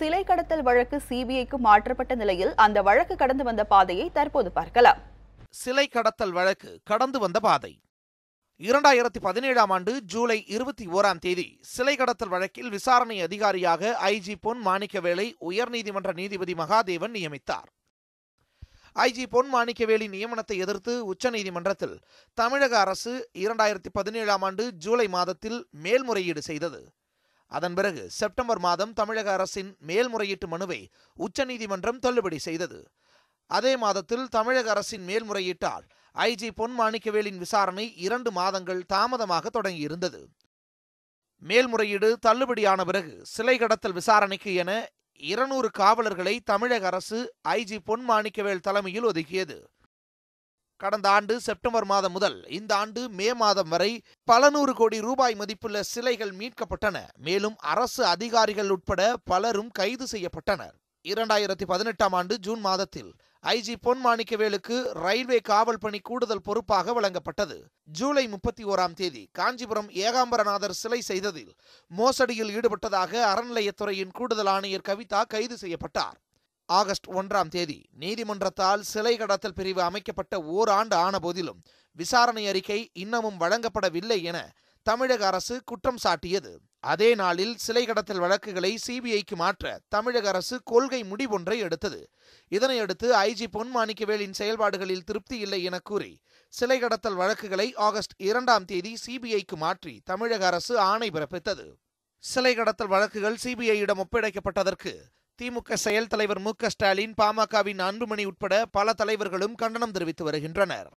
சிலை கடத்தல் வழக்கு சிபிஐக்கு மாற்றப்பட்ட நிலையில் அந்த வழக்கு கடந்து வந்த பாதையை தற்போது பார்க்கலாம். சிலை கடத்தல் வழக்கு கடந்து வந்த பாதை. இரண்டாயிரத்தி பதினேழாம் ஆண்டு ஜூலை இருபத்தி ஓராம் தேதி சிலை கடத்தல் வழக்கில் விசாரணை அதிகாரியாக ஐஜி பொன் மாணிக்கவேலை உயர்நீதிமன்ற நீதிபதி மகாதேவன் நியமித்தார். ஐஜி பொன் மாணிக்கவேலி நியமனத்தை எதிர்த்து உச்சநீதிமன்றத்தில் தமிழக அரசு இரண்டாயிரத்தி பதினேழாம் ஆண்டு ஜூலை மாதத்தில் மேல்முறையீடு செய்தது. அதன் பிறகு செப்டம்பர் மாதம் தமிழக அரசின் மேல்முறையீட்டு மனுவை உச்சநீதிமன்றம் தள்ளுபடி செய்தது. அதே மாதத்தில் தமிழக அரசின் மேல்முறையீட்டால் ஐஜி பொன் மாணிக்கவேலின் விசாரணை இரண்டு மாதங்கள் தாமதமாக தொடங்கியிருந்தது. மேல்முறையீடு தள்ளுபடியான பிறகு சிலை கடத்தல் விசாரணைக்கு என இருநூறு காவலர்களை தமிழக அரசு ஐஜி பொன் மாணிக்கவேல் தலைமையில் ஒதுக்கியது. கடந்த ஆண்டு செப்டம்பர் மாதம் முதல் இந்த ஆண்டு மே மாதம் வரை பல நூறு கோடி ரூபாய் மதிப்புள்ள சிலைகள் மீட்கப்பட்டன. மேலும் அரசு அதிகாரிகள் உட்பட பலரும் கைது செய்யப்பட்டனர். இரண்டாயிரத்தி பதினெட்டாம் ஆண்டு ஜூன் மாதத்தில் ஐஜி பொன் மாணிக்கவேலுக்கு ரயில்வே காவல் பணி கூடுதல் பொறுப்பாக வழங்கப்பட்டது. ஜூலை முப்பத்தி ஓராம் தேதி காஞ்சிபுரம் ஏகாம்பரநாதர் சிலை செய்ததில் மோசடியில் ஈடுபட்டதாக அறநிலையத்துறையின் கூடுதல் ஆணையர் கவிதா கைது செய்யப்பட்டார். ஆகஸ்ட் ஒன்றாம் தேதி நீதிமன்றத்தால் சிலை கடத்தல் பிரிவு அமைக்கப்பட்ட ஓராண்டு ஆன போதிலும் விசாரணை அறிக்கை இன்னமும் வழங்கப்படவில்லை என தமிழக அரசு குற்றம் சாட்டியது. அதே நாளில் சிலை கடத்தல் வழக்குகளை சிபிஐக்கு மாற்ற தமிழக அரசு கொள்கை முடிவொன்றை எடுத்தது. இதனையடுத்து ஐஜி பொன் மாணிக்கவேலின் செயல்பாடுகளில் திருப்தி இல்லை என கூறி சிலை கடத்தல் வழக்குகளை ஆகஸ்ட் இரண்டாம் தேதி சிபிஐக்கு மாற்றி தமிழக அரசு ஆணை பிறப்பித்தது. சிலை கடத்தல் வழக்குகள் சிபிஐயிடம் ஒப்படைக்கப்பட்டதற்கு திமுக செயல் தலைவர் மு ஸ்டாலின் பாமகவின் அன்புமணி உட்பட பல தலைவர்களும் கண்டனம் தெரிவித்து வருகின்றனர்.